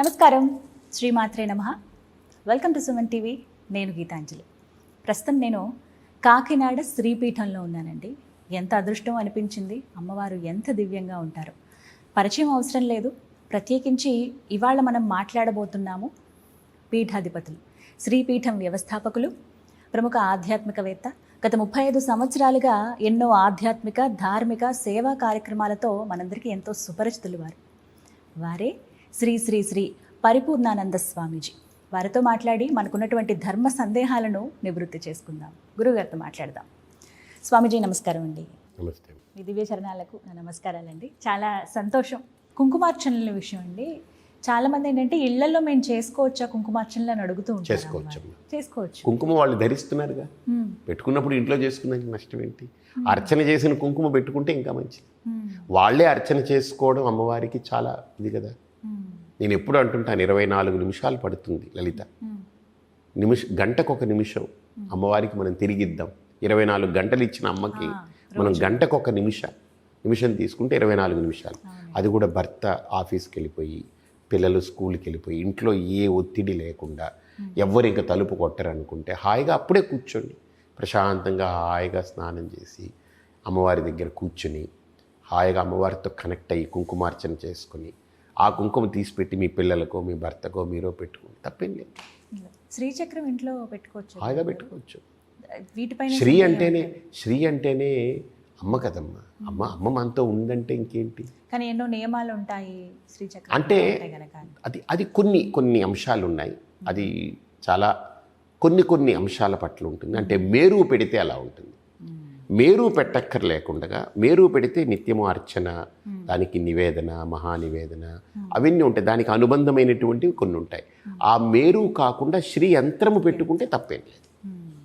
నమస్కారం. శ్రీమాత్రే నమ. వెల్కమ్ టు సుమన్ టీవీ నేను గీతాంజలి. ప్రస్తుతం నేను కాకినాడ శ్రీపీఠంలో ఉన్నానండి. ఎంత అదృష్టం అనిపించింది? అమ్మవారు ఎంత దివ్యంగా ఉంటారు? పరిచయం అవసరం లేదు. ప్రత్యేకించి ఇవాళ మనం మాట్లాడబోతున్నాము పీఠాధిపతులు శ్రీపీఠం వ్యవస్థాపకులు ప్రముఖ ఆధ్యాత్మికవేత్త. గత ముప్పై ఐదు సంవత్సరాలుగా ఎన్నో ఆధ్యాత్మిక ధార్మిక సేవా కార్యక్రమాలతో మనందరికీ ఎంతో సుపరిచితులు వారు. వారే శ్రీ శ్రీ శ్రీ పరిపూర్ణానంద స్వామీజీ. వారితో మాట్లాడి మనకున్నటువంటి ధర్మ సందేహాలను నివృత్తి చేసుకుందాం. గురుగారితో మాట్లాడదాం. స్వామీజీ నమస్కారం అండి. నమస్తే. మీ దివ్య చరణాలకు నా నమస్కారాలండి. చాలా సంతోషం. కుంకుమార్చనల విషయం అండి. చాలా మంది ఏంటంటే ఇళ్ళలో మేము చేసుకోవచ్చా కుంకుమార్చనలు అని అడుగుతూ చేసుకోవచ్చు. చేసుకోవచ్చు. కుంకుమ వాళ్ళు ధరిస్తున్నారుగా. పెట్టుకున్నప్పుడు ఇంట్లో చేసుకున్నాక నష్టం ఏంటి? అర్చన చేసిన కుంకుమ పెట్టుకుంటే ఇంకా మంచిది. వాళ్ళే అర్చన చేసుకోవడం అమ్మవారికి చాలా ఇది కదా. నేను ఎప్పుడు అంటుంటాను ఇరవై నాలుగు నిమిషాలు పడుతుంది లలిత. నిమిష గంటకు ఒక నిమిషం. అమ్మవారికి మనం తిరిగిద్దాం. ఇరవై నాలుగు గంటలు ఇచ్చిన అమ్మకి మనం గంటకు ఒక నిమిష నిమిషం తీసుకుంటే ఇరవై నాలుగు నిమిషాలు. అది కూడా భర్త ఆఫీస్కి వెళ్ళిపోయి పిల్లలు స్కూల్కి వెళ్ళిపోయి ఇంట్లో ఏ ఒత్తిడి లేకుండా ఎవ్వరు ఇంకా తలుపు కొట్టరు అనుకుంటే హాయిగా అప్పుడే కూర్చోండి. ప్రశాంతంగా హాయిగా స్నానం చేసి అమ్మవారి దగ్గర కూర్చుని హాయిగా అమ్మవారితో కనెక్ట్ అయ్యి కుంకుమార్చన చేసుకుని ఆ కుంకుమ తీసిపెట్టి మీ పిల్లలకో మీ భర్తకో మీరో పెట్టుకోండి తప్పేం లేదు. శ్రీచక్రం ఇంట్లో పెట్టుకోవచ్చు. హాయిగా పెట్టుకోవచ్చు. వీటిపైన శ్రీ అంటేనే శ్రీ అంటేనే అమ్మ కదమ్మా. అమ్మ అమ్మ మనతో ఉందంటే ఇంకేంటి? కానీ ఎన్నో నియమాలు ఉంటాయి శ్రీచక్రం అంటే అది అది కొన్ని కొన్ని అంశాలు ఉన్నాయి. అది చాలా కొన్ని కొన్ని అంశాల పట్ల ఉంటుంది. అంటే మేరు పెడితే అలా ఉంటుంది. మేరు పెట్టక్కర్లేకుండా మేరు పెడితే నిత్యము అర్చన దానికి నివేదన మహానివేదన అవన్నీ ఉంటాయి. దానికి అనుబంధమైనటువంటివి కొన్ని ఉంటాయి ఆ మేరు కాకుండా శ్రీ యంత్రము పెట్టుకుంటే తప్పేం లేదు.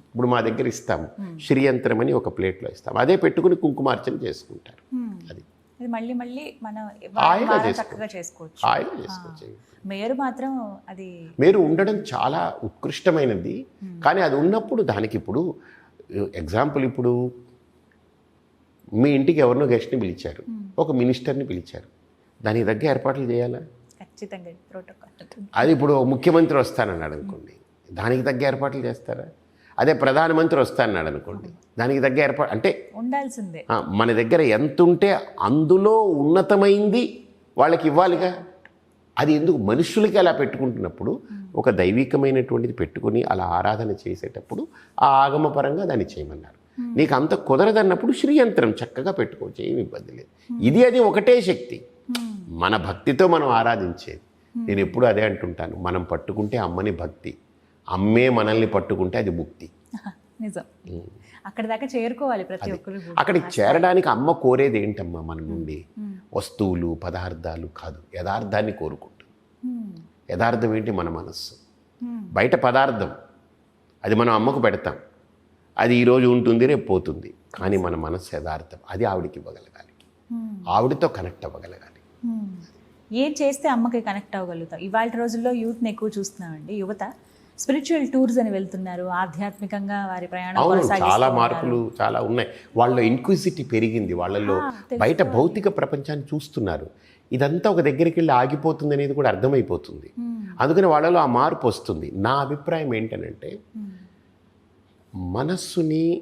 ఇప్పుడు మా దగ్గర ఇస్తాము. శ్రీయంత్రం అని ఒక ప్లేట్లో ఇస్తాము. అదే పెట్టుకుని కుంకుమార్చన చేసుకుంటారు. అది. ఇది మళ్ళీ మళ్ళీ మనం హాయిగా వారం చేసుకోవచ్చు. చక్కగా చేసుకోవచ్చు. హాయిగా చేసుకోవచ్చు. మేరు మాత్రం అది మీరు ఉండడం చాలా ఉత్కృష్టమైనది. కానీ అది ఉన్నప్పుడు దానికి ఇప్పుడు ఎగ్జాంపుల్ ఇప్పుడు మీ ఇంటికి ఎవరినో గెస్ట్ని పిలిచారు. ఒక మినిస్టర్ని పిలిచారు. దానికి తగ్గ ఏర్పాట్లు చేయాలా? ఖచ్చితంగా అది ఇప్పుడు ముఖ్యమంత్రి వస్తానన్నాడు అనుకోండి. దానికి తగ్గ ఏర్పాట్లు చేస్తారా? అదే ప్రధానమంత్రి వస్తానన్నాడు అనుకోండి. దానికి తగ్గ ఏర్పాటు అంటే ఉండాల్సిందే. మన దగ్గర ఎంత ఉంటే అందులో ఉన్నతమైంది వాళ్ళకి ఇవ్వాలిగా? అది ఎందుకు? మనుషులకి అలా పెట్టుకుంటున్నప్పుడు ఒక దైవికమైనటువంటిది పెట్టుకుని అలా ఆరాధన చేసేటప్పుడు ఆ ఆగమపరంగా దాన్ని చేయమన్నారు. నీకు అంత కుదరదన్నప్పుడు శ్రీయంత్రం చక్కగా పెట్టుకోవచ్చు ఏమి ఇబ్బంది లేదు. ఇది అది ఒకటే శక్తి. మ్మ్. మన భక్తితో మనం ఆరాధించేది. నేను ఎప్పుడు అదే అంటుంటాను మనం పట్టుకుంటే అమ్మని భక్తి అమ్మే మనల్ని పట్టుకుంటే అది ముక్తి. నిజం. అక్కడ దాకా చేరుకోవాలి ప్రతి ఒక్కరు కూడా. అక్కడికి చేరడానికి అమ్మ కోరేది ఏంటమ్మా మన నుండి? వస్తువులు పదార్థాలు కాదు యథార్థాన్ని కోరుకుంటుంది. యథార్థం ఏంటి? మన మనస్సు. బయట పదార్థం అది మనం అమ్మకు పెడతాం. అది ఈరోజు ఉంటుంది రేపు పోతుంది. కానీ మన మనస్సు యథార్థం అది ఆవిడకి ఇవ్వగలగాలి. మ్మ్. ఆవిడతో కనెక్ట్ అవ్వగలగాలి. మ్మ్. ఏం చేస్తే అమ్మకి కనెక్ట్ అవ్వగలుగుతాం ఇవాళ రోజుల్లో యూత్ని ఎక్కువ చూస్తున్నామండి. యువత స్పిరిచువల్ టూర్స్ అని వెళ్తున్నారు. ఆధ్యాత్మికంగా వారి ప్రయాణం చాలా. మార్పులు చాలా ఉన్నాయి. వాళ్ళ ఇన్క్విజిటీ పెరిగింది. వాళ్ళల్లో బయట భౌతిక ప్రపంచాన్ని చూస్తున్నారు. ఇదంతా ఒక దగ్గరికి వెళ్ళి ఆగిపోతుంది అనేది కూడా అర్థమైపోతుంది. మ్మ్. అందుకని వాళ్ళలో ఆ మార్పు వస్తుంది. నా అభిప్రాయం ఏంటనంటే. మనస్సుని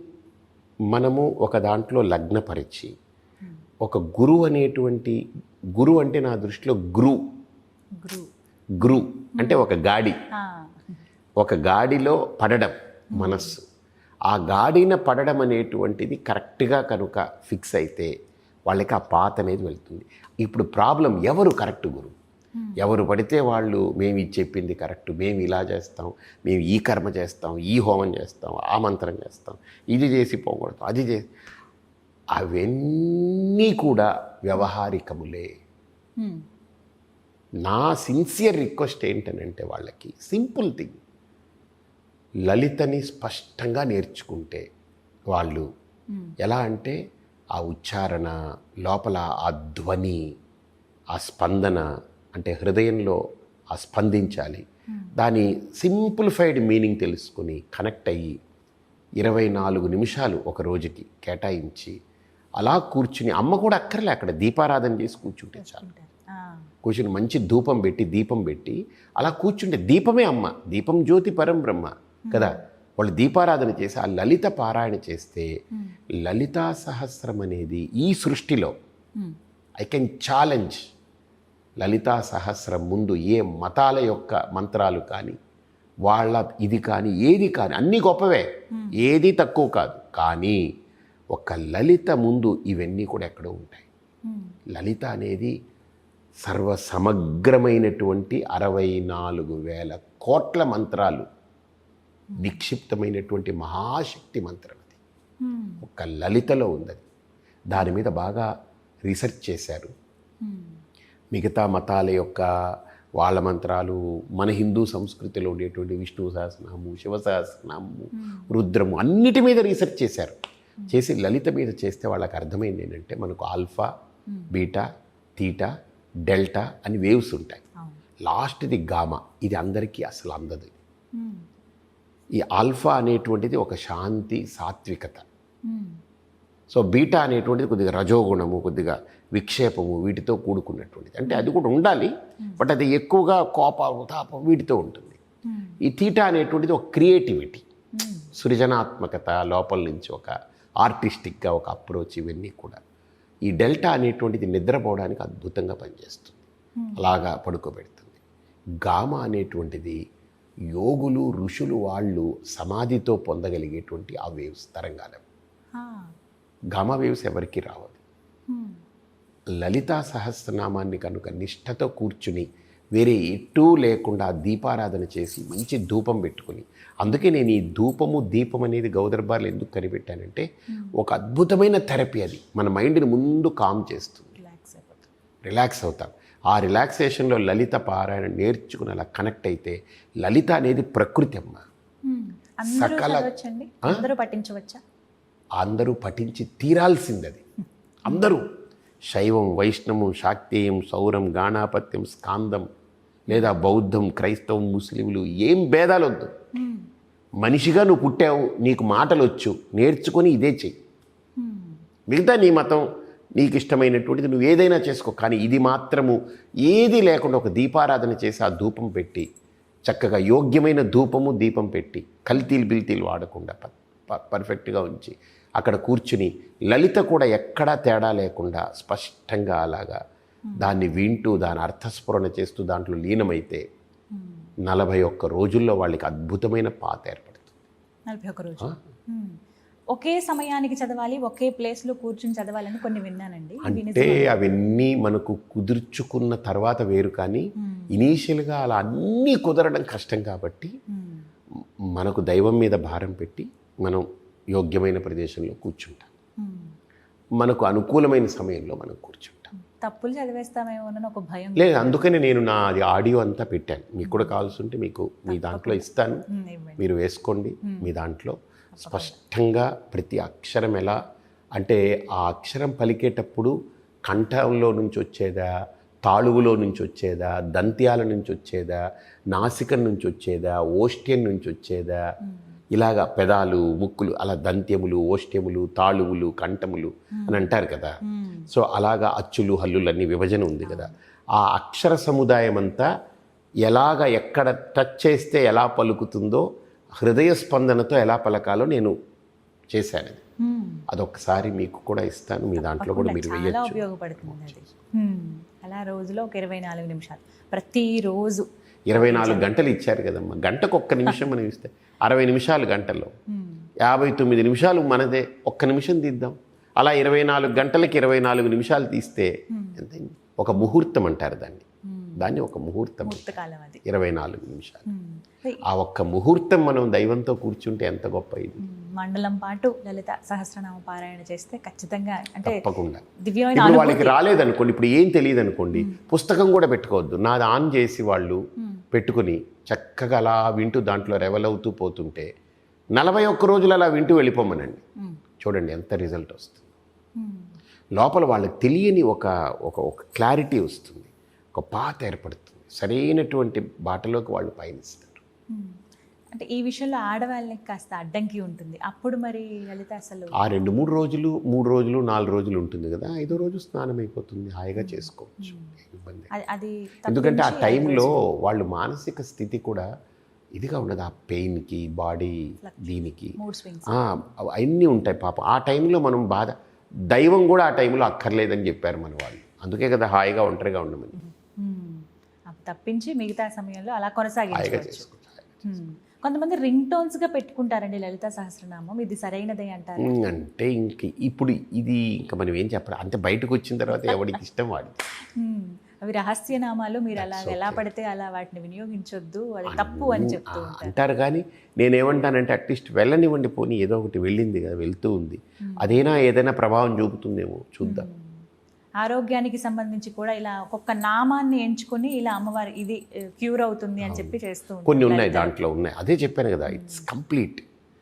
మనము ఒక దాంట్లో లగ్నపరిచి ఒక గురువు అనేటువంటి గురువు అంటే నా దృష్టిలో గురు. గురు. అంటే ఒక గాడి. ఒక గాడిలో పడడం మనస్సు. ఆ గాడిన పడడం అనేటువంటిది కరెక్ట్గా కనుక ఫిక్స్ అయితే వాళ్ళకి ఆ పాత అనేది వెళ్తుంది. ఇప్పుడు ప్రాబ్లం ఎవరు కరెక్ట్ గురువు ఎవరు పడితే వాళ్ళు మేము ఇది చెప్పింది కరెక్ట్ మేము ఇలా చేస్తాం మేము ఈ కర్మ చేస్తాం ఈ హోమం చేస్తాం ఆ మంత్రం చేస్తాం ఇది చేసి పోగొడతాం అది చేసి అవన్నీ కూడా వ్యవహారికములే మ్మ్. నా సిన్సియర్ రిక్వెస్ట్ ఏంటనంటే వాళ్ళకి సింపుల్ థింగ్ లలితని స్పష్టంగా నేర్చుకుంటే వాళ్ళు మ్మ్. ఎలా అంటే ఆ ఉచ్చారణ లోపల ఆ ధ్వని ఆ స్పందన అంటే హృదయంలో ఆ స్పందించాలి. దాని సింప్లిఫైడ్ మీనింగ్ తెలుసుకుని కనెక్ట్ అయ్యి ఇరవై నాలుగు నిమిషాలు ఒక రోజుకి కేటాయించి అలా కూర్చుని అమ్మ కూడా అక్కర్లే అక్కడ దీపారాధన చేసి కూర్చుంటే చాలు. కూర్చుని మంచి ధూపం పెట్టి దీపం పెట్టి అలా కూర్చుంటే దీపమే అమ్మ. దీపం జ్యోతి పరం బ్రహ్మ కదా? వాళ్ళు దీపారాధన చేసి ఆ లలిత పారాయణ చేస్తే లలితా సహస్రం అనేది ఈ సృష్టిలో. ఐ కెన్ ఛాలెంజ్ లలితా సహస్రం ముందు ఏ మతాల యొక్క మంత్రాలు కానీ వాళ్ళ ఇది కానీ ఏది కానీ అన్నీ గొప్పవే ఏది తక్కువ కాదు కానీ ఒక లలిత ముందు ఇవన్నీ కూడా ఎక్కడో ఉంటాయి. లలిత అనేది సర్వ సమగ్రమైనటువంటి అరవై నాలుగు వేల కోట్ల మంత్రాలు నిక్షిప్తమైనటువంటి మహాశక్తి మంత్రం అది. ఒక లలితలో ఉందది దాని మీద బాగా రీసెర్చ్ చేశారు. మిగతా మతాల యొక్క వాళ్ళ మంత్రాలు మన హిందూ సంస్కృతిలో ఉండేటువంటి విష్ణు సహస్రనామము శివ సహస్రనామము రుద్రము అన్నిటి మీద రీసెర్చ్ చేశారు. చేసి లలిత మీద చేస్తే వాళ్ళకి అర్థమైంది ఏంటంటే మనకు ఆల్ఫా బీటా తీటా డెల్టా అని వేవ్స్ ఉంటాయి. లాస్ట్ది గామా. ఇది అందరికీ అసలు అందదు. మ్మ్. ఈ ఆల్ఫా అనేటువంటిది ఒక శాంతి సాత్వికత. సో బీటా అనేటువంటిది కొద్దిగా రజోగుణము కొద్దిగా విక్షేపము వీటితో కూడుకున్నటువంటిది. అంటే అది కూడా ఉండాలి బట్ అది ఎక్కువగా కోపం తాపం వీటితో ఉంటుంది. ఈ తీటా అనేటువంటిది ఒక క్రియేటివిటీ. సృజనాత్మకత లోపల నుంచి ఒక ఆర్టిస్టిక్గా ఒక అప్రోచ్ ఇవన్నీ కూడా. ఈ డెల్టా అనేటువంటిది నిద్రపోవడానికి అద్భుతంగా పనిచేస్తుంది. అలాగా పడుకోబెడుతుంది. గామా అనేటువంటిది యోగులు ఋషులు వాళ్ళు సమాధితో పొందగలిగేటువంటి ఆ వేవ్స్ తరంగాలు. గామా వేవ్స్ ఎవరికి రావదు. లలితా సహస్రనామాన్ని కనుక నిష్ఠతో కూర్చుని వేరే ఎటూ లేకుండా దీపారాధన చేసి మంచి ధూపం పెట్టుకుని అందుకే నేను ఈ ధూపము దీపం అనేది గౌదర్బార్లు ఎందుకు కనిపెట్టానంటే ఒక అద్భుతమైన థెరపీ అది. మన మైండ్ని ముందు కామ్ చేస్తుంది. రిలాక్స్ అవుతాం. ఆ రిలాక్సేషన్లో లలిత పారాయణ నేర్చుకుని అలా కనెక్ట్ అయితే లలిత అనేది ప్రకృతి అమ్మ. సకల- చదవచ్చండి? అందరూ పఠించి తీరాల్సింది అది అందరూ శైవం వైష్ణవం శాక్తేయం సౌరం గాణాపత్యం స్కాందం లేదా బౌద్ధం క్రైస్తవం ముస్లింలు ఏం భేదాలు వద్దు మనిషిగా నువ్వు పుట్టావు నీకు మాటలు వచ్చు నేర్చుకొని ఇదే చెయ్యి. మిగతా నీ మతం నీకు ఇష్టమైనటువంటిది నువ్వు ఏదైనా చేసుకో కానీ ఇది మాత్రము ఏది లేకుండా ఒక దీపారాధన చేసి ఆ ధూపం పెట్టి చక్కగా యోగ్యమైన ధూపము దీపం పెట్టి కల్తీలు బిల్తీలు వాడకుండా ప- ప- పర్ఫెక్ట్గా ఉంచి అక్కడ కూర్చుని లలిత కూడా ఎక్కడా తేడా లేకుండా స్పష్టంగా అలాగా దాన్ని వింటూ దాని అర్థస్ఫురణ చేస్తూ దాంట్లో లీనమైతే. నలభై ఒక్క రోజుల్లో వాళ్ళకి అద్భుతమైన పాత ఏర్పడుతుంది నలభై ఒక్క రోజు మ్మ్. ఒకే సమయానికి చదవాలి ఒకే ప్లేస్లో కూర్చుని చదవాలని కొన్ని విన్నానండి అంటే అవన్నీ మనకు కుదుర్చుకున్న తర్వాత వేరు కానీ ఇనీషియల్గా అలా అన్నీ కుదరడం కష్టం కాబట్టి. మనకు దైవం మీద భారం పెట్టి మనం యోగ్యమైన ప్రదేశంలో కూర్చుంటాం. మ్మ్. మనకు అనుకూలమైన సమయంలో మనం కూర్చుంటాం. తప్పులు చదివేస్తామేమోనని ఒక భయం లేదు అందుకని నేను నా అది ఆడియో అంతా పెట్టాను. మీకు కూడా కావాల్సి ఉంటే మీకు మీ దాంట్లో ఇస్తాను. మీరు వేసుకోండి మీ దాంట్లో. స్పష్టంగా ప్రతి అక్షరం ఎలా? అంటే ఆ అక్షరం పలికేటప్పుడు కంఠంలో నుంచి వచ్చేదా? తాళువులో నుంచి వచ్చేదా? దంత్యాల నుంచి వచ్చేదా? నాసికం నుంచి వచ్చేదా? ఓష్ట్యం నుంచి వచ్చేదా? ఇలాగా పెదాలు ముక్కులు అలా దంత్యములు ఓష్ట్యములు తాళువులు కంఠములు అని అంటారు కదా. సో అలాగా అచ్చులు హల్లులు అన్ని విభజన ఉంది కదా ఆ అక్షర సముదాయం అంతా ఎలాగ ఎక్కడ టచ్ చేస్తే ఎలా పలుకుతుందో హృదయ స్పందనతో ఎలా పలకాలో నేను చేశాను. అదొకసారి మీకు కూడా ఇస్తాను మీ దాంట్లో కూడా మీరు ఉపయోగపడుతుంది. అలా రోజులో ఒక ఇరవై నాలుగు నిమిషాలు ప్రతిరోజు ఇరవై నాలుగు గంటలు ఇచ్చారు కదమ్మా గంటకు ఒక్క నిమిషం మనం ఇస్తే అరవై నిమిషాలు గంటల్లో మ్మ్. యాభై తొమ్మిది నిమిషాలు మనదే ఒక్క నిమిషం తీద్దాం అలా ఇరవై నాలుగు గంటలకి ఇరవై నాలుగు నిమిషాలు తీస్తే? ఒక ముహూర్తం అంటారు దాన్ని. దాన్ని ఒక ముహూర్తం ఇరవై నాలుగు నిమిషాలు. ఆ ఒక్క ముహూర్తం మనం దైవంతో కూర్చుంటే ఎంత గొప్ప ఇది. మండలం పాటు లలిత సహస్రనామ పారాయణ చేస్తే ఖచ్చితంగా అంటే తప్పకుండా. దివ్యమైన ఇప్పుడు వాళ్ళకి రాలేదనుకోండి ఇప్పుడు ఏం తెలియదు అనుకోండి పుస్తకం కూడా పెట్టుకోవద్దు. నాది ఆన్ చేసి వాళ్ళు. పెట్టుకుని చక్కగా అలా వింటూ దాంట్లో రెవలవుతూ పోతుంటే నలభై ఒక్క రోజులు అలా వింటూ వెళ్ళిపోమనండి. చూడండి ఎంత రిజల్ట్ వస్తుంది. లోపల వాళ్ళకి తెలియని ఒక ఒక క్లారిటీ వస్తుంది. ఒక పాత ఏర్పడుతుంది. సరైనటువంటి బాటలోకి వాళ్ళు పయనిస్తారు. అంటే ఈ విషయంలో ఆడవాళ్ళకి కాస్త అడ్డంకి ఉంటుంది. అప్పుడు మరి లలిత అసలు ఆ రెండు మూడు రోజులు మూడు రోజులు నాలుగు రోజులు ఉంటుంది కదా ఐదో రోజు స్నానం అయిపోతుంది. హాయిగా చేసుకోవచ్చు. ఇబ్బంది అది- ఎందుకంటే ఆ టైంలో వాళ్ళు మానసిక స్థితి కూడా ఇదిగా ఉండదు. ఆ పెయిన్కి బాడీ దీనికి. అవన్నీ ఉంటాయి పాపం. ఆ టైంలో మనం బాధ దైవం కూడా ఆ టైంలో అక్కర్లేదని చెప్పారు మన వాళ్ళు. అందుకే కదా హాయిగా ఒంటరిగా ఉండమని. తప్పించి మిగతా సమయంలో అలా కొనసాగించవచ్చు. కొంతమంది రింగ్ టోన్స్గా పెట్టుకుంటారండి లలిత సహస్రనామం. ఇది సరైనదే అంటారు. అంటే ఇంక ఇప్పుడు ఇది ఇంకా మనం ఏం చెప్పాలి. అంటే బయటకు వచ్చిన తర్వాత ఎవరికి ఇష్టం మ్మ్. అవి రహస్య నామాలు మీరు అలా ఎలా పడితే అలా వాటిని వినియోగించొద్దు అది తప్పు అని చెప్తూ అంటారు కానీ నేనేమంటానంటే అట్లీస్ట్ వెళ్ళనివ్వండి పోనీ ఏదో ఒకటి వెళ్ళింది కదా వెళ్తూ ఉంది. అదేనా ఏదైనా ప్రభావం చూపుతుందేమో చూద్దాం. ఆరోగ్యానికి సంబంధించి కూడా ఇలా ఒక్కొక్క నామాన్ని ఎంచుకొని ఇలా అమ్మవారి ఇది క్యూర్ అవుతుంది అని చెప్పి చేస్తూ కొన్ని ఉన్నాయి దాంట్లో ఉన్నాయి. అదే చెప్పాను కదా ఇట్స్ కంప్లీట్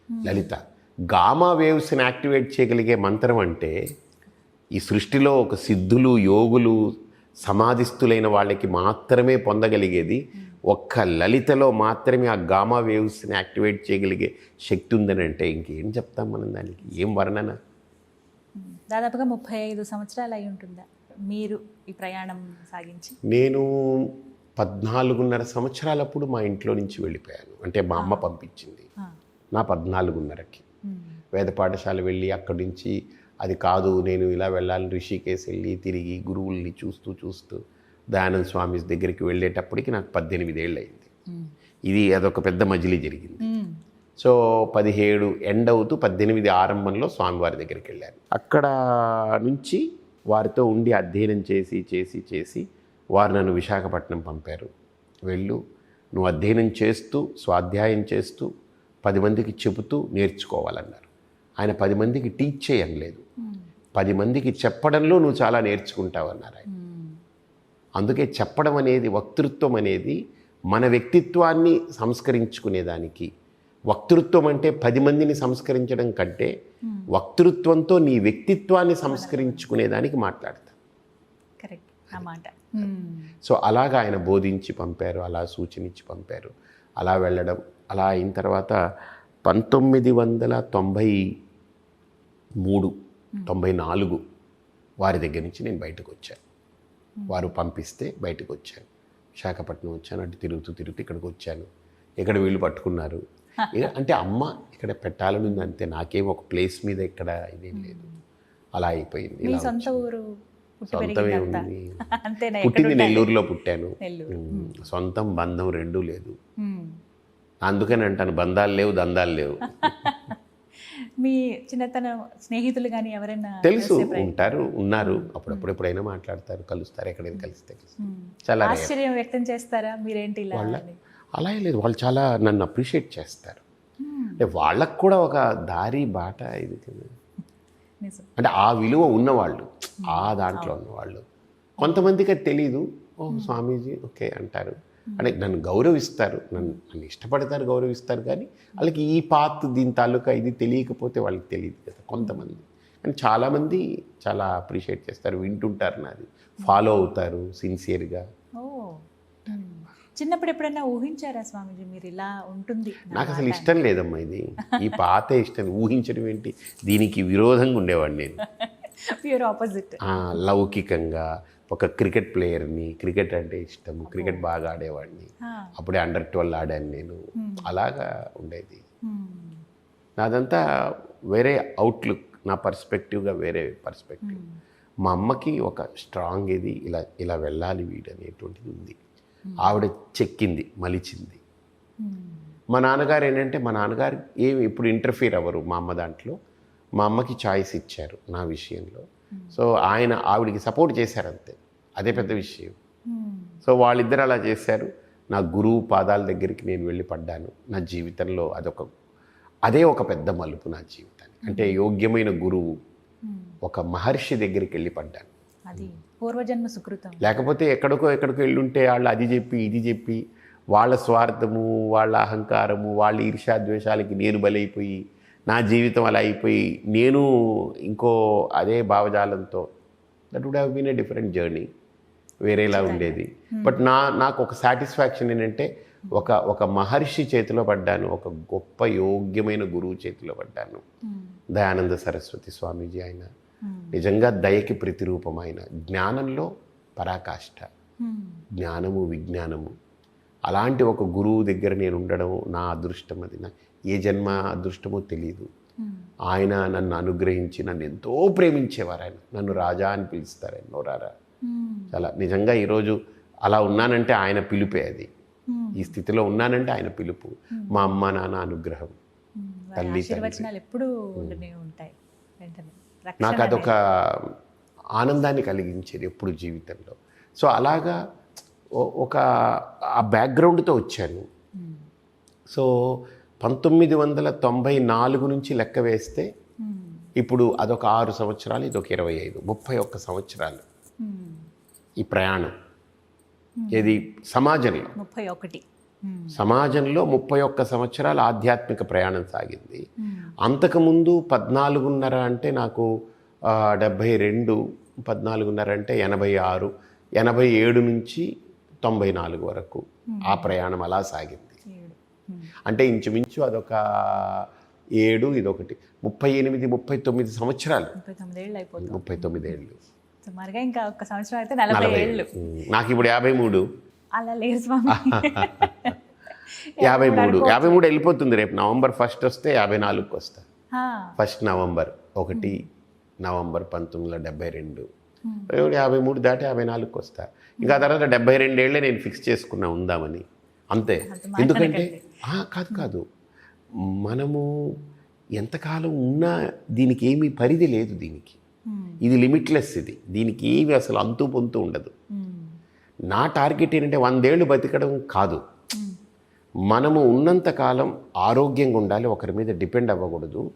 లలిత గామా వేవ్స్ని యాక్టివేట్ చేయగలిగే మంత్రం అంటే ఈ సృష్టిలో ఒక సిద్ధులు యోగులు సమాధిస్తులైన వాళ్ళకి మాత్రమే పొందగలిగేది ఒక్క లలితలో మాత్రమే ఆ గామా వేవ్స్ని యాక్టివేట్ చేయగలిగే శక్తి ఉందని అంటే ఇంకేం చెప్తాం మనం దానికి? ఏం వర్ణన. దాదాపుగా ముప్పై ఐదు సంవత్సరాలు అయి ఉంటుందా మీరు ఈ ప్రయాణం సాగించి నేను పద్నాలుగున్నర సంవత్సరాలప్పుడు మా ఇంట్లో నుంచి వెళ్ళిపోయాను అంటే మా అమ్మ పంపించింది. నా పద్నాలుగున్నరకి. వేద పాఠశాల వెళ్ళి అక్కడి నుంచి అది కాదు నేను ఇలా వెళ్ళాలి రిషికేశ్ వెళ్ళి తిరిగి గురువుల్ని చూస్తూ చూస్తూ దయానంద స్వామి దగ్గరికి వెళ్ళేటప్పటికి నాకు పద్దెనిమిది ఏళ్ళు అయింది. ఇది అదొక పెద్ద మజిలీ జరిగింది. సో పదిహేడు ఎండ్ అవుతూ పద్దెనిమిది ఆరంభంలో స్వామివారి దగ్గరికి వెళ్ళారు. అక్కడ నుంచి వారితో ఉండి అధ్యయనం చేసి చేసి చేసి వారు నన్ను విశాఖపట్నం పంపారు. వెళ్ళు నువ్వు అధ్యయనం చేస్తూ స్వాధ్యాయం చేస్తూ పది మందికి చెబుతూ నేర్చుకోవాలన్నారు. ఆయన పది మందికి టీచ్ చేయలేదు పది మందికి చెప్పడంలో నువ్వు చాలా నేర్చుకుంటావు అన్నారు ఆయన. అందుకే చెప్పడం అనేది వక్తృత్వం అనేది మన వ్యక్తిత్వాన్ని సంస్కరించుకునేదానికి వక్తృత్వం అంటే పది మందిని సంస్కరించడం కంటే వక్తృత్వంతో నీ వ్యక్తిత్వాన్ని సంస్కరించుకునేదానికి మాట్లాడతా కరెక్ట్. ఆ మాట. మ్మ్. సో అలాగా ఆయన బోధించి పంపారు అలా సూచనిచ్చి పంపారు అలా వెళ్ళడం అలా అయిన తర్వాత పంతొమ్మిది వందల తొంభై మూడు తొంభై నాలుగు వారి దగ్గర నుంచి నేను బయటకు వచ్చాను. వారు పంపిస్తే బయటకు వచ్చాను. విశాఖపట్నం వచ్చాను అటు తిరుగుతూ తిరుగుతూ ఇక్కడికి వచ్చాను. ఇక్కడ వీళ్ళు పట్టుకున్నారు? అంటే అమ్మ ఇక్కడ పెట్టాలని ఉంది అంతే. నాకేం ఒక ప్లేస్ మీద ఇక్కడ ఇదేం లేదు. అలా అయిపోయింది. సొంత ఊరు సొంతమే ఉంది. పుట్టింది నెల్లూరులో పుట్టాను. సొంతం బంధం రెండూ లేదు. అందుకని అంటాను బంధాలు లేవు దందాలు లేవు. మీ చిన్నతన స్నేహితులు కానీ ఎవరైనా తెలుసు ఉంటారు ఉన్నారు. అప్పుడప్పుడు ఎప్పుడైనా మాట్లాడతారు కలుస్తారు ఎక్కడైనా కలిస్తే. చాలా. ఆశ్చర్యం వ్యక్తం చేస్తారా? మీరేంటి ఇలా? అలా లేదు. వాళ్ళు చాలా నన్ను అప్రిషియేట్ చేస్తారు. అంటే వాళ్ళకు కూడా ఒక దారి బాట ఇది అంటే ఆ విలువ ఉన్నవాళ్ళు ఆ దాంట్లో ఉన్నవాళ్ళు. కొంతమందికి అది తెలీదు. ఓ స్వామీజీ ఓకే అంటారు. అంటే నన్ను గౌరవిస్తారు. నన్ను నన్ను ఇష్టపడతారు గౌరవిస్తారు కానీ వాళ్ళకి ఈ పాత్ దీని తాలూకా ఇది తెలియకపోతే వాళ్ళకి తెలియదు కదా కొంతమంది. కానీ చాలామంది చాలా అప్రిషియేట్ చేస్తారు. వింటుంటారు నాది. ఫాలో అవుతారు సిన్సియర్గా. చిన్నప్పుడు ఎప్పుడైనా ఊహించారా స్వామీజీ మీరు ఇలా ఉంటుంది నాకు అసలు ఇష్టం లేదమ్మా ఇది. ఈ పాతే ఇష్టం ఊహించడం ఏంటి? దీనికి విరోధంగా ఉండేవాడిని నేను. ప్యూర్ ఆపోజిట్ లౌకికంగా ఒక క్రికెట్ ప్లేయర్ని క్రికెట్ అంటే ఇష్టం క్రికెట్ బాగా ఆడేవాడిని. అప్పుడే అండర్ ట్వెల్వ్ ఆడాను నేను. అలాగా ఉండేది. నాదంతా వేరే అవుట్లుక్ నా పర్స్పెక్టివ్గా వేరే పర్స్పెక్టివ్ మా అమ్మకి ఒక స్ట్రాంగ్ ఇది ఇలా ఇలా వెళ్ళాలి వీడు అనేటువంటిది ఉంది. ఆవిడ చెక్కింది మలిచింది. మా నాన్నగారు ఏంటంటే మా నాన్నగారు ఏమి ఇప్పుడు ఇంటర్ఫీర్ అవ్వరు మా అమ్మ దాంట్లో. మా అమ్మకి చాయిస్ ఇచ్చారు నా విషయంలో. సో ఆయన ఆవిడికి సపోర్ట్ చేశారు అంతే అదే పెద్ద విషయం. సో వాళ్ళిద్దరు అలా చేశారు. నా గురువు పాదాల దగ్గరికి నేను వెళ్ళి పడ్డాను. నా జీవితంలో అదొక అదే ఒక పెద్ద మలుపు నా జీవితానికి. అంటే యోగ్యమైన గురువు ఒక మహర్షి దగ్గరికి వెళ్ళి పడ్డాను. అది పూర్వజన్మ సుకృతం. లేకపోతే ఎక్కడికో ఎక్కడికో వెళ్ళుంటే వాళ్ళు అది చెప్పి ఇది చెప్పి వాళ్ళ స్వార్థము వాళ్ళ అహంకారము వాళ్ళ ఈర్ష్యాద్వేషాలకి నేను బలైపోయి నా జీవితం అలా అయిపోయి నేను ఇంకో అదే భావజాలంతో that would have been a different journey వేరేలా ఉండేది. బట్ నా నాకు ఒక సాటిస్ఫాక్షన్ ఏంటంటే ఒక ఒక మహర్షి చేతిలో పడ్డాను ఒక గొప్ప యోగ్యమైన గురువు చేతిలో పడ్డాను. దయానంద సరస్వతి స్వామీజీ ఆయన. నిజంగా దయకి ప్రతిరూపం ఆయన జ్ఞానంలో పరాకాష్ఠ మ్మ్. జ్ఞానము విజ్ఞానము. అలాంటి ఒక గురువు దగ్గర నేను ఉండడం నా అదృష్టం అది. నా ఏ జన్మ అదృష్టమో తెలియదు మ్మ్. ఆయన నన్ను అనుగ్రహించి నన్ను ఎంతో ప్రేమించేవారు ఆయన. నన్ను రాజా అని పిలుస్తారు ఆయన. నోరారా. చాలా నిజంగా ఈరోజు అలా ఉన్నానంటే ఆయన పిలుపే అది. ఈ స్థితిలో ఉన్నానంటే ఆయన పిలుపు. మా అమ్మ నాన్న అనుగ్రహం. తల్లి, ఎప్పుడూ ఉంటాయి. నాకు అదొక ఆనందాన్ని కలిగించేది ఎప్పుడు జీవితంలో సో అలాగా ఒక ఆ బ్యాక్గ్రౌండ్తో వచ్చాను. సో పంతొమ్మిది వందల తొంభై నాలుగు నుంచి లెక్క వేస్తే. ఇప్పుడు అదొక ఆరు సంవత్సరాలు ఇదొక ఇరవై ఐదు ముప్పై ఒక్క సంవత్సరాలు. ఈ ప్రయాణం ఇది సమాజంలో ముప్పై ఒకటి. సమాజంలో ముప్పై ఒక్క సంవత్సరాల ఆధ్యాత్మిక ప్రయాణం సాగింది. మ్మ్. అంతకుముందు పద్నాలుగున్నర అంటే నాకు డెబ్భై రెండు పద్నాలుగున్నర అంటే ఎనభై ఆరు ఎనభై ఏడు నుంచి తొంభై నాలుగు వరకు ఆ ప్రయాణం అలా సాగింది. మ్మ్. అంటే ఇంచుమించు అదొక ఏడు ఇదొకటి. ముప్పై ఎనిమిది ముప్పై తొమ్మిది సంవత్సరాలు. ముప్పై తొమ్మిది ఏళ్ళు సుమారుగా ఇంకా ఒక్క సంవత్సరం అయితే నలభై ఏళ్ళు. నాకు ఇప్పుడు యాభై మూడు. అలా లేరు స్వామి. యాభై మూడు. యాభై మూడు వెళ్ళిపోతుంది రేపు. నవంబర్ ఫస్ట్ వస్తే యాభై నాలుగుకి వస్తా. First November. ఒకటి నవంబర్ పంతొమ్మిది వందల డెబ్బై రెండు. ఇప్పుడు యాభై మూడు దాటి యాభై నాలుగుకి వస్తా. ఇంకా తర్వాత డెబ్బై రెండేళ్ళే నేను ఫిక్స్ చేసుకున్నా ఉందామని. అంతే. ఎందుకంటే కాదు కాదు. మనము ఎంతకాలం ఉన్నా దీనికి ఏమీ పరిధి లేదు దీనికి. మ్మ్. ఇది లిమిట్లెస్ ఇది. దీనికి ఏమి అసలు అంతు పొంతు ఉండదు. మ్మ్. నా టార్గెట్ ఏంటంటే వందేళ్ళు బతికడం కాదు. మనము ఉన్నంతకాలం ఆరోగ్యంగా ఉండాలి ఒకరి మీద డిపెండ్ అవ్వకూడదు.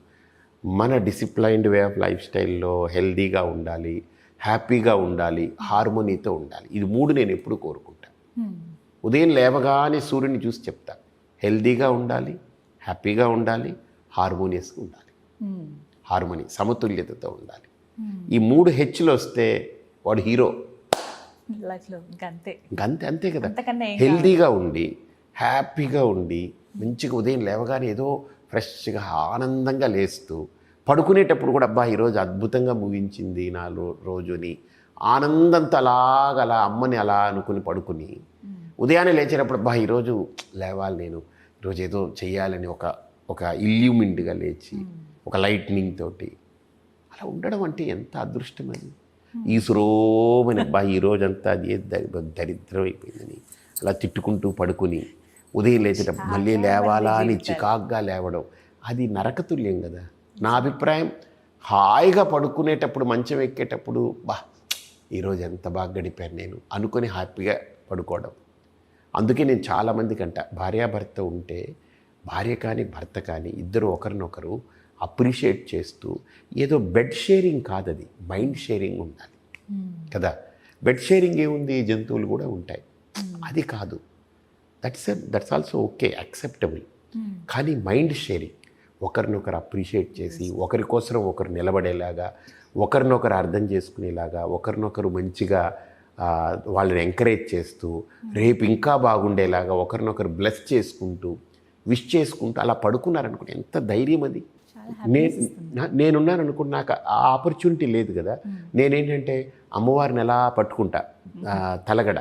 మన డిసిప్లైన్డ్ వే ఆఫ్ లైఫ్ స్టైల్లో హెల్దీగా ఉండాలి హ్యాపీగా ఉండాలి హార్మోనీతో ఉండాలి. ఇది మూడు నేను ఎప్పుడు కోరుకుంటా. ఉదయం లేవగానే సూర్యుని చూసి చెప్తా. హెల్దీగా ఉండాలి హ్యాపీగా ఉండాలి హార్మోనియస్గా ఉండాలి. హార్మోనీ హార్మోని సమతుల్యతతో ఉండాలి. ఈ మూడు హెచ్లు వస్తే వాడు హీరో. లైఫ్లో అంతే. అంతే అంతే కదా. హెల్దీగా ఉండి హ్యాపీగా ఉండి మంచిగా ఉదయం లేవగానే ఏదో ఫ్రెష్గా ఆనందంగా లేస్తూ పడుకునేటప్పుడు కూడా అబ్బా ఈరోజు అద్భుతంగా ముగించింది నా రోజుని. ఆనందంతో అలాగ అలా అమ్మని అలా అనుకుని పడుకుని ఉదయాన్నే లేచేటప్పుడు అబ్బా ఈరోజు లేవాలి నేను. ఈరోజు ఏదో చెయ్యాలని ఒక ఒక ఇల్యూమింట్గా లేచి ఒక లైట్నింగ్ తోటి. అలా ఉండడం అంటే ఎంత అదృష్టం అది. ఈ సురోమని అబ్బా ఈ రోజంతా అది దరిద్రం అయిపోయిందని అలా తిట్టుకుంటూ పడుకుని ఉదయం లేచేటప్పుడు మళ్ళీ లేవాలా అని చికాగ్గా లేవడం. అది నరకతుల్యం కదా. నా అభిప్రాయం హాయిగా పడుకునేటప్పుడు మంచం ఎక్కేటప్పుడు బా ఈరోజు ఎంత బాగా గడిపాను నేను. అనుకొని హ్యాపీగా పడుకోవడం. అందుకే నేను చాలామంది కంట భార్యాభర్త ఉంటే భార్య కానీ భర్త కానీ ఇద్దరు ఒకరినొకరు అప్రిషియేట్ చేస్తూ ఏదో బెడ్ షేరింగ్ కాదది మైండ్ షేరింగ్ ఉండాలి. మ్మ్. కదా? బెడ్ షేరింగ్ ఏముంది? జంతువులు కూడా ఉంటాయి. అది కాదు. That's that's also okay acceptable మ్మ్. కానీ మైండ్ షేరింగ్ ఒకరినొకరు అప్రిషియేట్ చేసి ఒకరి కోసం ఒకరు నిలబడేలాగా ఒకరినొకరు అర్థం చేసుకునేలాగా ఒకరినొకరు మంచిగా వాళ్ళని ఎంకరేజ్ చేస్తూ రేపు ఇంకా బాగుండేలాగా ఒకరినొకరు బ్లెస్ చేసుకుంటూ విష్ చేసుకుంటూ అలా పడుకున్నారనుకుంటే ఎంత ధైర్యం అది. నేను నేనున్నాను అనుకుంటే నాకు ఆ ఆపర్చునిటీ లేదు కదా. నేనేంటంటే అమ్మవారిని ఎలా పట్టుకుంటా? తలగడ.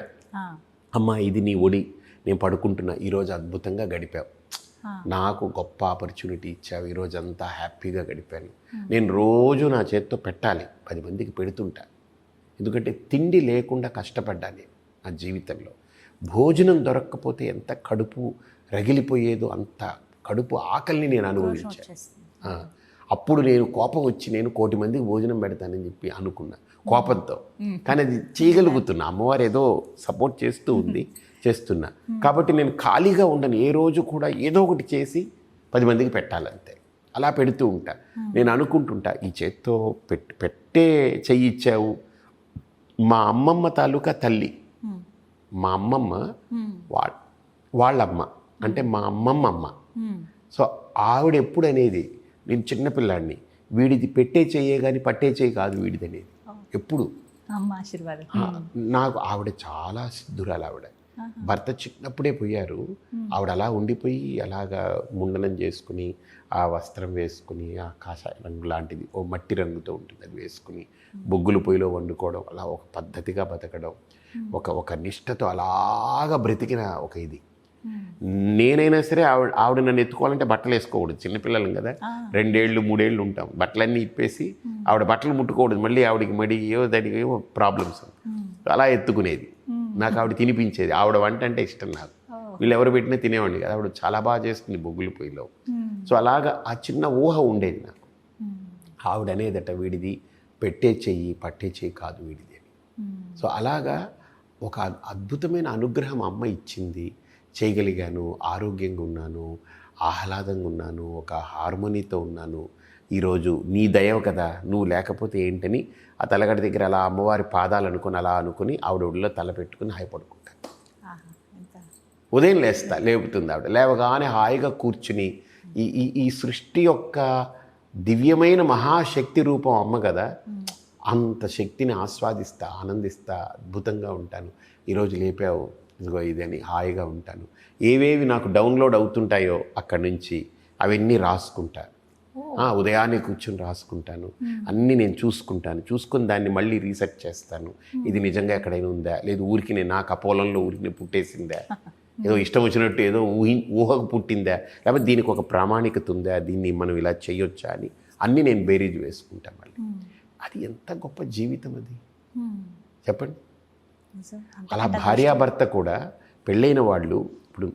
అమ్మ ఇది నీ ఒడి. నేను పడుకుంటున్నా. ఈరోజు అద్భుతంగా గడిపావు. నాకు గొప్ప ఆపర్చునిటీ ఇచ్చావు. ఈరోజు అంతా హ్యాపీగా గడిపాను. నేను రోజు నా చేత్తో పెట్టాలి. పది మందికి పెడుతుంటా. ఎందుకంటే తిండి లేకుండా కష్టపడ్డాను నా జీవితంలో. భోజనం దొరక్కపోతే ఎంత కడుపు రగిలిపోయేదో అంత కడుపు ఆకలిని నేను అనుభవించాను అప్పుడు నేను కోపం వచ్చి నేను కోటి మందికి భోజనం పెడతానని చెప్పి అనుకున్నా. కోపంతో. కానీ అది చేయగలుగుతున్నా. అమ్మవారు ఏదో సపోర్ట్ చేస్తూ ఉంది చేస్తున్నా. కాబట్టి నేను ఖాళీగా ఉండను. ఏ రోజు కూడా ఏదో ఒకటి చేసి పది మందికి పెట్టాలంతే. అలా పెడుతూ ఉంటా. నేను అనుకుంటుంటా ఈ చేత్తో పెట్ పెట్టే చెయ్యి ఇచ్చావు. మా అమ్మమ్మ తాలూకా తల్లి. మా అమ్మమ్మ మ్మ్. వా వాళ్ళమ్మ. అంటే మా అమ్మమ్మ అమ్మ మ్మ్. సో ఆవిడ ఎప్పుడు అనేది నేను చిన్నపిల్లాడిని వీడిది పెట్టే చెయ్యే కానీ పట్టే చెయ్యి కాదు వీడిది అనేది. ఎప్పుడు? నాకు ఆవిడ చాలా సిద్ధురాలు ఆవిడ. భర్త చిన్నప్పుడే పోయారు. ఆవిడ అలా ఉండిపోయి అలాగా ముండనం చేసుకుని ఆ వస్త్రం వేసుకుని ఆ కాషాయ రంగు లాంటిది ఓ మట్టి రంగుతో ఉంటుంది అది వేసుకుని బొగ్గులు పొయ్యిలో వండుకోవడం అలా ఒక పద్ధతిగా బతకడం ఒక ఒక నిష్టతో అలాగా బ్రతికిన ఒక ఇది. నేనైనా సరే ఆవిడ ఆవిడ నన్ను ఎత్తుకోవాలంటే బట్టలు వేసుకోకూడదు. చిన్నపిల్లలం కదా. రెండేళ్ళు మూడేళ్ళు ఉంటాం. బట్టలన్నీ ఇప్పేసి ఆవిడ బట్టలు ముట్టుకోకూడదు. మళ్ళీ ఆవిడకి మడి ఏవో దానికి ఏవో ప్రాబ్లమ్స్ అలా ఎత్తుకునేది. నాకు ఆవిడ తినిపించేది. ఆవిడ వంట అంటే ఇష్టం నాకు. వీళ్ళు ఎవరు పెట్టినా తినేవాడిని కదా. ఆవిడ చాలా బాగా చేస్తుంది బొగ్గుల పొయ్యిలో. సో అలాగా ఆ చిన్న ఊహ ఉండేది నాకు. ఆవిడ అనేదట వీడిది పెట్టే చెయ్యి పట్టే చెయ్యి కాదు వీడిది అని. సో అలాగా ఒక అద్భుతమైన అనుగ్రహం అమ్మ ఇచ్చింది. చేయగలిగాను ఆరోగ్యంగా ఉన్నాను ఆహ్లాదంగా ఉన్నాను ఒక హార్మోనీతో ఉన్నాను. ఈరోజు నీ దయవ కదా నువ్వు లేకపోతే ఏంటని ఆ తలగడ దగ్గర అలా అమ్మవారి పాదాలు అనుకుని అలా అనుకుని ఆవిడ ఒడిలో తల పెట్టుకుని హాయపడుకుంటాను ఉదయం లేస్తా లేపుతుంది ఆవిడ. లేవగానే హాయిగా కూర్చుని ఈ ఈ ఈ సృష్టి యొక్క దివ్యమైన మహాశక్తి రూపం అమ్మ కదా అంత శక్తిని ఆస్వాదిస్తా ఆనందిస్తా అద్భుతంగా ఉంటాను. ఈరోజు లేపావు ఇదిగో ఇది అని హాయిగా ఉంటాను. ఏవేవి నాకు డౌన్లోడ్ అవుతుంటాయో అక్కడి నుంచి అవన్నీ రాసుకుంటా ఆ, ఉదయాన్నే కూర్చొని రాసుకుంటాను. అన్నీ నేను చూసుకుంటాను. చూసుకుని దాన్ని మళ్ళీ రీసెర్చ్ చేస్తాను. ఇది నిజంగా ఎక్కడైనా ఉందా? లేదు ఊరికి నేను నాకు ఆ పొలంలో ఊరికి పుట్టేసిందా? ఏదో ఇష్టం వచ్చినట్టు ఏదో ఊహి ఊహకు పుట్టిందా? లేకపోతే దీనికి ఒక ప్రామాణికత ఉందా? దీన్ని మనం ఇలా చేయొచ్చా అని అన్నీ నేను బేరీజ్ వేసుకుంటాను మళ్ళీ. అది ఎంత గొప్ప జీవితం అది. చెప్పండి. అలా భార్యాభర్త కూడా పెళ్ళైన వాళ్ళు ఇప్పుడు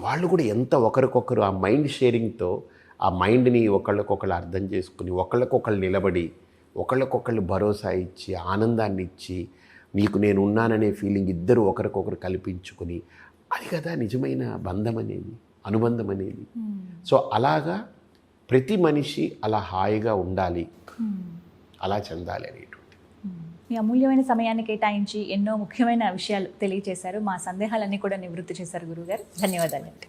వాళ్ళు కూడా ఎంత ఒకరికొకరు ఆ మైండ్ షేరింగ్తో ఆ మైండ్ని ఒకళ్ళకొకళ్ళు అర్థం చేసుకుని ఒకళ్ళకొకళ్ళు నిలబడి ఒకళ్ళకొకళ్ళు భరోసా ఇచ్చి ఆనందాన్ని ఇచ్చి నీకు నేను ఉన్నాననే ఫీలింగ్ ఇద్దరు ఒకరికొకరు కల్పించుకొని అది కదా నిజమైన బంధం అనేది అనుబంధం అనేది. సో అలాగా ప్రతి మనిషి అలా హాయిగా ఉండాలి. అలా చెందాలి అనేటువంటి మీ అమూల్యమైన సమయాన్ని కేటాయించి ఎన్నో ముఖ్యమైన విషయాలు తెలియజేశారు మా సందేహాలన్నీ కూడా నివృత్తి చేశారు గురుగారు. ధన్యవాదాలండి.